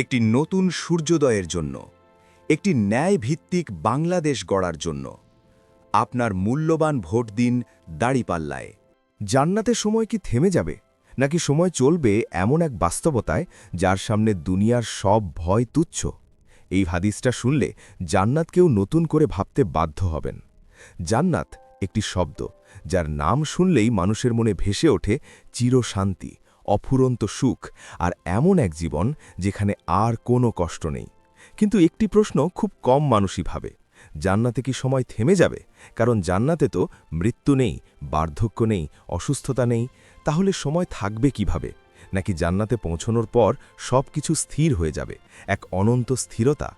একটি নতুন সূর্যোদয়ের জন্য, একটি ন্যায়ভিত্তিক বাংলাদেশ গড়ার জন্য। আপনার মূল্যবান ভোট দিন দাড়িপাল্লায়। জান্নাতের সময় কি থেমে যাবে, নাকি সময় চলবে এমন এক বাস্তবতায় যার সামনে দুনিয়ার সব ভয় তুচ্ছ? এই হাদিসটা শুনলে জান্নাতকেও নতুন করে ভাবতে বাধ্য হবেন। জান্নাত একটি শব্দ, যার নাম শুনলেই মানুষের মনে ভেসে ওঠে চিরশান্তি। অফুরন্ত সুখ আর এমন এক জীবন যেখানে আর কোনো কষ্ট নেই। কিন্তু একটি প্রশ্ন খুব কম মানুষই ভাবে, জান্নাতে কি সময় থেমে যাবে? কারণ জান্নাতে তো মৃত্যু নেই, বার্ধক্য নেই, অসুস্থতা নেই, তাহলে সময় থাকবে কীভাবে? নাকি জান্নাতে পৌঁছনোর পর সব কিছু স্থির হয়ে যাবে, এক অনন্ত স্থিরতা?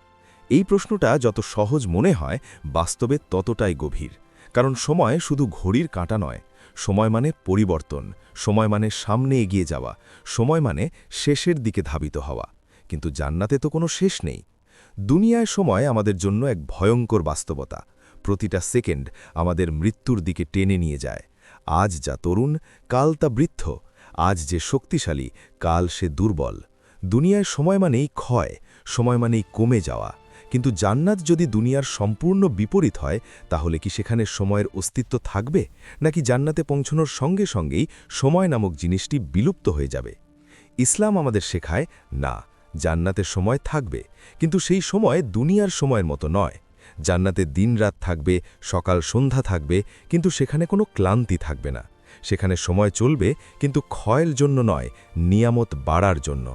এই প্রশ্নটা যত সহজ মনে হয়, বাস্তবে ততটাই গভীর। কারণ সময় শুধু ঘড়ির কাঁটা নয় সময় মানে পরিবর্তন, সময় মানে সামনে এগিয়ে যাওয়া, সময় মানে শেষের দিকে ধাবিত হওয়া। কিন্তু জান্নাতে তো কোনো শেষ নেই। দুনিয়ায় সময় আমাদের জন্য এক ভয়ঙ্কর বাস্তবতা। প্রতিটা সেকেন্ড আমাদের মৃত্যুর দিকে টেনে নিয়ে যায়। আজ যা তরুণ, কাল তা বৃদ্ধ, আজ যে শক্তিশালী, কাল সে দুর্বল। দুনিয়ায় সময় মানেই ক্ষয়, সময় মানেই কমে যাওয়া। কিন্তু জান্নাত যদি দুনিয়ার সম্পূর্ণ বিপরীত হয়, তাহলে কি সেখানে সময়ের অস্তিত্ব থাকবে? নাকি জান্নাতে পৌঁছনোর সঙ্গে সঙ্গেই সময় নামক জিনিসটি বিলুপ্ত হয়ে যাবে? ইসলাম আমাদের শেখায়, না জান্নাতের সময় থাকবে, কিন্তু সেই সময় দুনিয়ার সময়ের মতো নয়। জান্নাতে দিনরাত থাকবে, সকাল সন্ধ্যা থাকবে, কিন্তু সেখানে কোনো ক্লান্তি থাকবে না। সেখানে সময় চলবে, কিন্তু ক্ষয়ের জন্য নয়, নিয়ামত বাড়ার জন্য।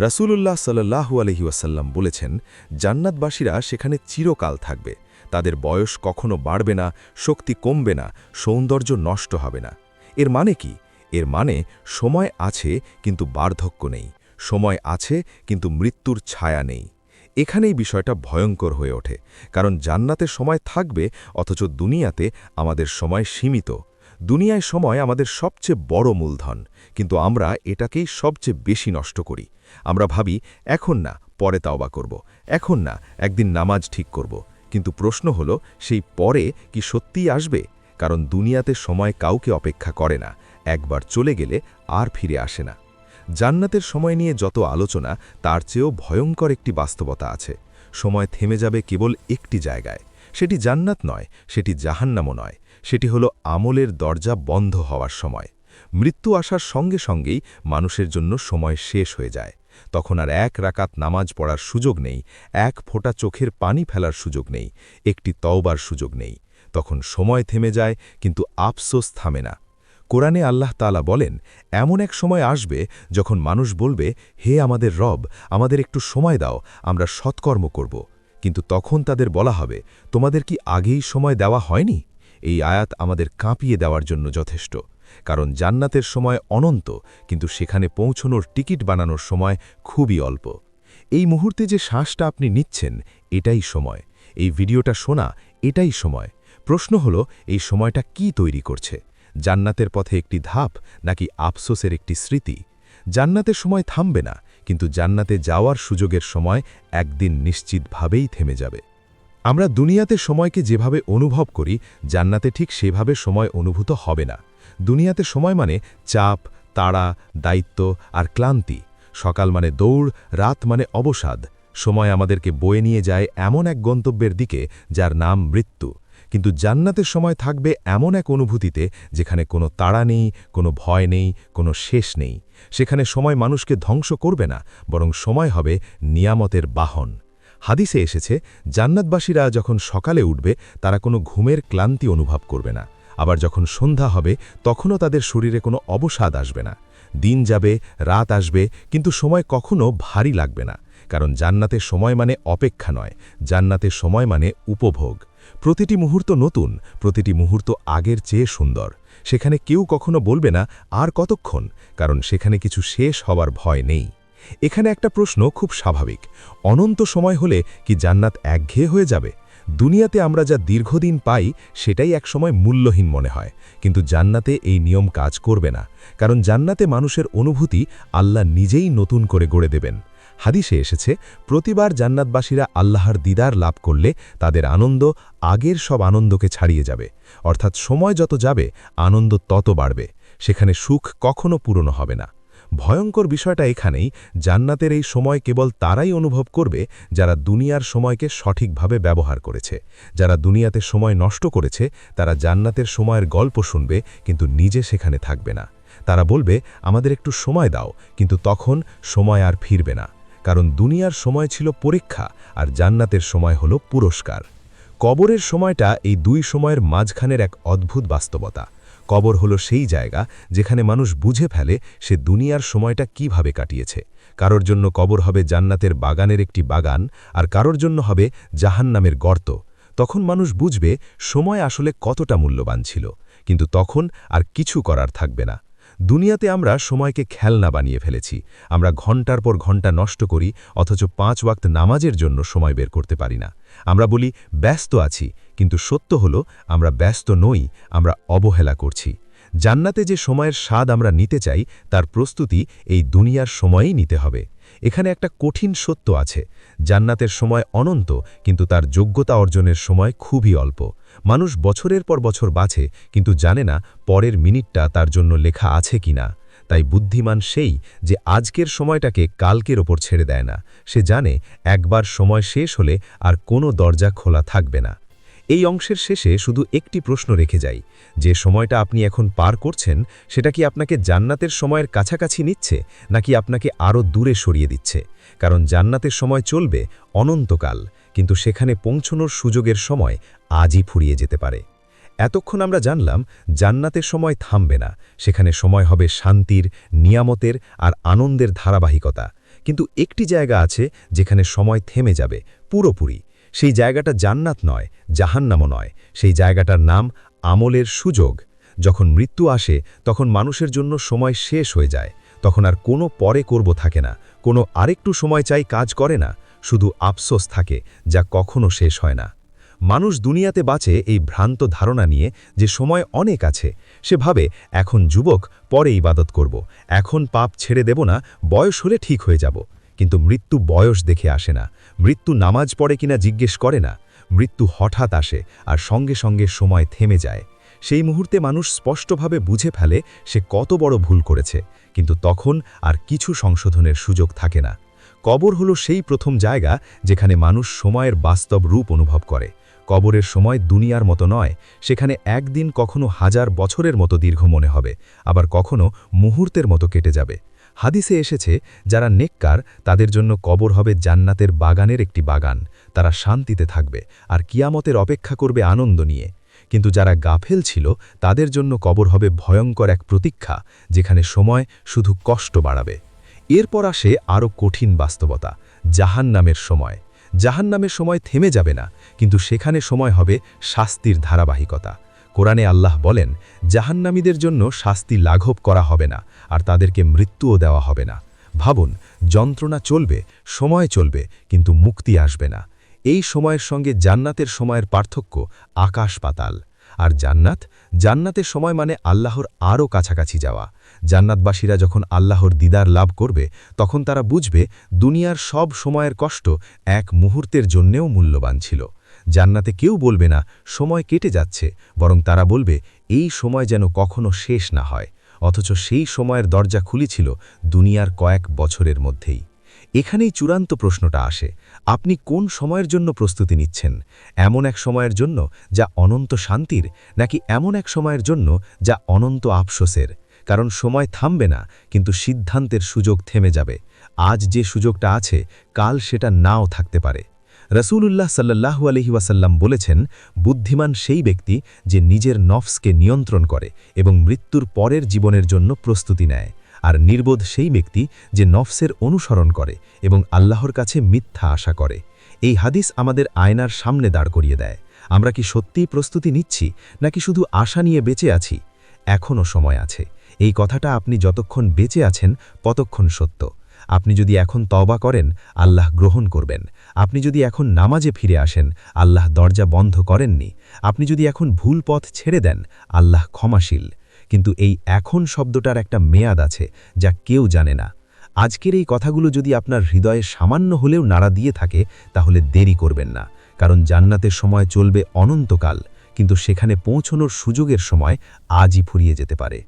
রাসূলুল্লাহ সাল্লাহু আলহি ওয়াসাল্লাম বলেছেন, জান্নাতবাসীরা সেখানে চিরকাল থাকবে। তাদের বয়স কখনো বাড়বে না, শক্তি কমবে না, সৌন্দর্য নষ্ট হবে না। এর মানে কি? এর মানে সময় আছে, কিন্তু বার্ধক্য নেই। সময় আছে, কিন্তু মৃত্যুর ছায়া নেই। এখানেই বিষয়টা ভয়ঙ্কর হয়ে ওঠে। কারণ জান্নাতে সময় থাকবে, অথচ দুনিয়াতে আমাদের সময় সীমিত। দুনিয়ায় সময় আমাদের সবচেয়ে বড় মূলধন, কিন্তু আমরা এটাকেই সবচেয়ে বেশি নষ্ট করি। আমরা ভাবি, এখন না, পরে তাওবা করব, এখন না, একদিন নামাজ ঠিক করব। কিন্তু প্রশ্ন হলো, সেই পরে কি সত্যিই আসবে? কারণ দুনিয়াতে সময় কাউকে অপেক্ষা করে না, একবার চলে গেলে আর ফিরে আসে না। জান্নাতের সময় নিয়ে যত আলোচনা, তার চেয়েও ভয়ঙ্কর একটি বাস্তবতা আছে। সময় থেমে যাবে কেবল একটি জায়গায়। সেটি জান্নাত নয়, সেটি জাহান্নামও নয়। সেটি হলো আমলের দরজা বন্ধ হওয়ার সময়। মৃত্যু আসার সঙ্গে সঙ্গেই মানুষের জন্য সময় শেষ হয়ে যায়। তখন আর এক রাকাত নামাজ পড়ার সুযোগ নেই, এক ফোঁটা চোখের পানি ফেলার সুযোগ নেই, একটি তওবার সুযোগ নেই। তখন সময় থেমে যায়, কিন্তু আফসোস থামে না। কোরআনে আল্লাহ তালা বলেন, এমন এক সময় আসবে যখন মানুষ বলবে, হে আমাদের রব, আমাদের একটু সময় দাও, আমরা সৎকর্ম করব। কিন্তু তখন তাদের বলা হবে, তোমাদের কি আগেই সময় দেওয়া হয়নি? এই আয়াত আমাদের কাঁপিয়ে দেওয়ার জন্য যথেষ্ট, কারণ জান্নাতের সময় অনন্ত, কিন্তু সেখানে পৌঁছনোর টিকিট বানানোর সময় খুবই অল্প। এই মুহূর্তে যে শ্বাসটা আপনি নিচ্ছেন, এটাই সময়। এই ভিডিওটা শোনা, এটাই সময়। প্রশ্ন হলো, এই সময়টা কি তৈরি করছে? জান্নাতের পথে একটি ধাপ নাকি আফসোসের একটি স্মৃতি? জান্নাতের সময় থামবে না, কিন্তু জান্নাতে যাওয়ার সুযোগের সময় একদিন নিশ্চিতভাবেই থেমে যাবে। আমরা দুনিয়াতে সময়কে যেভাবে অনুভব করি, জান্নাতে ঠিক সেভাবে সময় অনুভূত হবে না। দুনিয়াতে সময় মানে চাপ, তাড়া, দায়িত্ব আর ক্লান্তি। সকাল মানে দৌড়, রাত মানে অবসাদ। সময় আমাদেরকে বয়ে নিয়ে যায় এমন এক গন্তব্যের দিকে যার নাম মৃত্যু। কিন্তু জান্নাতের সময় থাকবে এমন এক অনুভূতিতে যেখানে কোনো তাড়া নেই, কোনো ভয় নেই, কোনো শেষ নেই। সেখানে সময় মানুষকে ধ্বংস করবে না, বরং সময় হবে নিয়ামতের বাহন। হাদিসে এসেছে, জান্নাতবাসীরা যখন সকালে উঠবে, তারা কোনো ঘুমের ক্লান্তি অনুভব করবে না। আবার যখন সন্ধ্যা হবে, তখনও তাদের শরীরে কোনো অবসাদ আসবে না। দিন যাবে, রাত আসবে, কিন্তু সময় কখনো ভারী লাগবে না। কারণ জান্নাতের সময় মানে অপেক্ষা নয়, জান্নাতের সময় মানে উপভোগ। প্রতিটি মুহূর্ত নতুন, প্রতিটি মুহূর্ত আগের চেয়ে সুন্দর। সেখানে কেউ কখনো বলবে না, আর কতক্ষণ? কারণ সেখানে কিছু শেষ হওয়ার ভয় নেই। এখানে একটা প্রশ্ন খুব স্বাভাবিক। অনন্ত সময় হলে কি জান্নাত একঘেয়ে হয়ে যাবে? দুনিয়াতে আমরা যা দীর্ঘদিন পাই, সেটাই একসময় মূল্যহীন মনে হয়। কিন্তু জান্নাতে এই নিয়ম কাজ করবে না। কারণ জান্নাতে মানুষের অনুভূতি আল্লাহ নিজেই নতুন করে গড়ে দেবেন। হাদিসে এসেছে, প্রতিবার জান্নাতবাসীরা আল্লাহর দিদার লাভ করলে তাদের আনন্দ আগের সব আনন্দকে ছাড়িয়ে যাবে। অর্থাৎ সময় যত যাবে, আনন্দ তত বাড়বে। সেখানে সুখ কখনো পূরণ হবে না। ভয়ঙ্কর বিষয়টা এখানেই, জান্নাতের এই সময় কেবল তারাই অনুভব করবে যারা দুনিয়ার সময়কে সঠিকভাবে ব্যবহার করেছে। যারা দুনিয়াতে সময় নষ্ট করেছে, তারা জান্নাতের সময়ের গল্প শুনবে, কিন্তু নিজে সেখানে থাকবে না। তারা বলবে, আমাদের একটু সময় দাও। কিন্তু তখন সময় আর ফিরবে না, কারণ দুনিয়ার সময় ছিল পরীক্ষা, আর জান্নাতের সময় হল পুরস্কার। কবরের সময়টা এই দুই সময়ের মাঝখানের এক অদ্ভুত বাস্তবতা। কবর হলো সেই জায়গা যেখানে মানুষ বুঝে ফেলে সে দুনিয়ার সময়টা কীভাবে কাটিয়েছে। কারোর জন্য কবর হবে জান্নাতের বাগানের একটি বাগান, আর কারোর জন্য হবে জাহান্নামের গর্ত। তখন মানুষ বুঝবে সময় আসলে কতটা মূল্যবান ছিল, কিন্তু তখন আর কিছু করার থাকবে না। দুনিয়াতে আমরা সময়কে খেলনা বানিয়ে ফেলেছি। আমরা ঘণ্টার পর ঘণ্টা নষ্ট করি, অথচ পাঁচ ওয়াক্ত নামাজের জন্য সময় বের করতে পারি না। আমরা বলি, ব্যস্ত আছি কিন্তু সত্য হল, আমরা ব্যস্ত নই, আমরা অবহেলা করছি। জান্নাতে যে সময়ের স্বাদ আমরা নিতে চাই, তার প্রস্তুতি এই দুনিয়ার সময়েই নিতে হবে। এখানে একটা কঠিন সত্য আছে। জান্নাতের সময় অনন্ত, কিন্তু তার যোগ্যতা অর্জনের সময় খুবই অল্প। মানুষ বছরের পর বছর বাঁচে, কিন্তু জানে না পরের মিনিটটা তার জন্য লেখা আছে কিনা। তাই বুদ্ধিমান সেই যে আজকের সময়টাকে কালকের ওপর ছেড়ে দেয় না। সে জানে, একবার সময় শেষ হলে আর কোনো দরজা খোলা থাকবে না। এই অংশের শেষে শুধু একটি প্রশ্ন রেখে যাই। যে সময়টা আপনি এখন পার করছেন, সেটা কি আপনাকে জান্নাতের সময়ের কাছাকাছি নিচ্ছে, নাকি আপনাকে আরও দূরে সরিয়ে দিচ্ছে? কারণ জান্নাতের সময় চলবে অনন্তকাল, কিন্তু সেখানে পৌঁছনোর সুযোগের সময় আজই ফুরিয়ে যেতে পারে। এতক্ষণ আমরা জানলাম, জান্নাতের সময় থামবে না, সেখানে সময় হবে শান্তির, নিয়ামতের আর আনন্দের ধারাবাহিকতা। কিন্তু একটি জায়গা আছে, যেখানে সময় থেমে যাবে, পুরোপুরি। সেই জায়গাটা জান্নাত নয়, জাহান্নামও নয়। সেই জায়গাটার নাম আমলের সুযোগ। যখন মৃত্যু আসে, তখন মানুষের জন্য সময় শেষ হয়ে যায়। তখন আর কোনো পরে করব থাকে না। কোনো আরেকটু সময় চাই কাজ করে না। শুধু আফসোস থাকে, যা কখনো শেষ হয় না। মানুষ দুনিয়াতে বাঁচে এই ভ্রান্ত ধারণা নিয়ে যে সময় অনেক আছে। সে ভাবে, এখন যুবক, পরে ইবাদত করব। এখন পাপ ছেড়ে দেব না, বয়স হলে ঠিক হয়ে যাব। কিন্তু মৃত্যু বয়স দেখে আসে না। মৃত্যু নামাজ পড়ে কিনা জিজ্ঞেস করে না। মৃত্যু হঠাৎ আসে আর সঙ্গে সঙ্গে সময় থেমে যায়। সেই মুহূর্তে মানুষ স্পষ্টভাবে বুঝে ফেলে সে কত বড় ভুল করেছে, কিন্তু তখন আর কিছু সংশোধনের সুযোগ থাকে না। কবর হলো সেই প্রথম জায়গা যেখানে মানুষ সময়ের বাস্তব রূপ অনুভব করে। কবরের সময় দুনিয়ার মতো নয়, সেখানে একদিন কখনো হাজার বছরের মতো দীর্ঘ মনে হবে, আবার কখনো মুহূর্তের মতো কেটে যাবে। হাদিসে এসেছে, যারা নেককার, তাদের জন্য কবর হবে জান্নাতের বাগানের একটি বাগান। তারা শান্তিতে থাকবে আর কিয়ামতের অপেক্ষা করবে আনন্দ নিয়ে। কিন্তু যারা গাফেল ছিল, তাদের জন্য কবর হবে ভয়ঙ্কর এক প্রতীক্ষা, যেখানে সময় শুধু কষ্ট বাড়াবে। এরপর আসে আরও কঠিন বাস্তবতা জাহান নামের সময়। জাহান নামের সময় থেমে যাবে না, কিন্তু সেখানে সময় হবে শাস্তির ধারাবাহিকতা। কোরআনে আল্লাহ বলেন, জাহান্নামীদের জন্য শাস্তি লাঘব করা হবে না, আর তাদেরকে মৃত্যুও দেওয়া হবে না। ভাবুন, যন্ত্রণা চলবে, সময় চলবে, কিন্তু মুক্তি আসবে না। এই সময়ের সঙ্গে জান্নাতের সময়ের পার্থক্য আকাশ পাতাল। আর জান্নাত? জান্নাতের সময় মানে আল্লাহর আরও কাছাকাছি যাওয়া। জান্নাতবাসীরা যখন আল্লাহর দিদার লাভ করবে, তখন তারা বুঝবে, দুনিয়ার সব সময়ের কষ্ট এক মুহূর্তের জন্যেও মূল্যবান ছিল। জান্নাতে কেউ বলবে না, সময় কেটে যাচ্ছে, বরং তারা বলবে, এই সময় যেন কখনো শেষ না হয়। অথচ সেই সময়ের দরজা খুলেছিল দুনিয়ার কয়েক বছরের মধ্যেই। এখানেই চূড়ান্ত প্রশ্নটা আসে, আপনি কোন সময়ের জন্য প্রস্তুতি নিচ্ছেন? এমন এক সময়ের জন্য যা অনন্ত শান্তির, নাকি এমন এক সময়ের জন্য যা অনন্ত আফসোসের? কারণ সময় থামবে না, কিন্তু সিদ্ধান্তের সুযোগ থেমে যাবে। আজ যে সুযোগটা আছে, কাল সেটা নাও থাকতে পারে। রসুলুল্লাহ সাল্লাহু আলহি ওয়াসাল্লাম বলেছেন, বুদ্ধিমান সেই ব্যক্তি যে নিজের নফসকে নিয়ন্ত্রণ করে এবং মৃত্যুর পরের জীবনের জন্য প্রস্তুতি নেয়, আর নির্বোধ সেই ব্যক্তি যে নফসের অনুসরণ করে এবং আল্লাহর কাছে মিথ্যা আশা করে। এই হাদিস আমাদের আয়নার সামনে দাঁড় করিয়ে দেয়। আমরা কি সত্যিই প্রস্তুতি নিচ্ছি, নাকি শুধু আশা নিয়ে বেঁচে আছি? এখনও সময় আছে। এই কথাটা আপনি যতক্ষণ বেঁচে আছেন, ততক্ষণ সত্য। আপনি যদি এখন তবা করেন, আল্লাহ গ্রহণ করবেন। আপনি যদি এখন নামাজে ফিরে আসেন, আল্লাহ দরজা বন্ধ করেননি। আপনি যদি এখন ভুল পথ ছেড়ে দেন, আল্লাহ ক্ষমাশীল। কিন্তু এই এখন শব্দটার একটা মেয়াদ আছে, যা কেউ জানে না। আজকের এই কথাগুলো যদি আপনার হৃদয়ে সামান্য হলেও নাড়া দিয়ে থাকে, তাহলে দেরি করবেন না। কারণ জান্নাতের সময় চলবে অনন্তকাল, কিন্তু সেখানে পৌঁছনোর সুযোগের সময় আজই ফুরিয়ে যেতে পারে।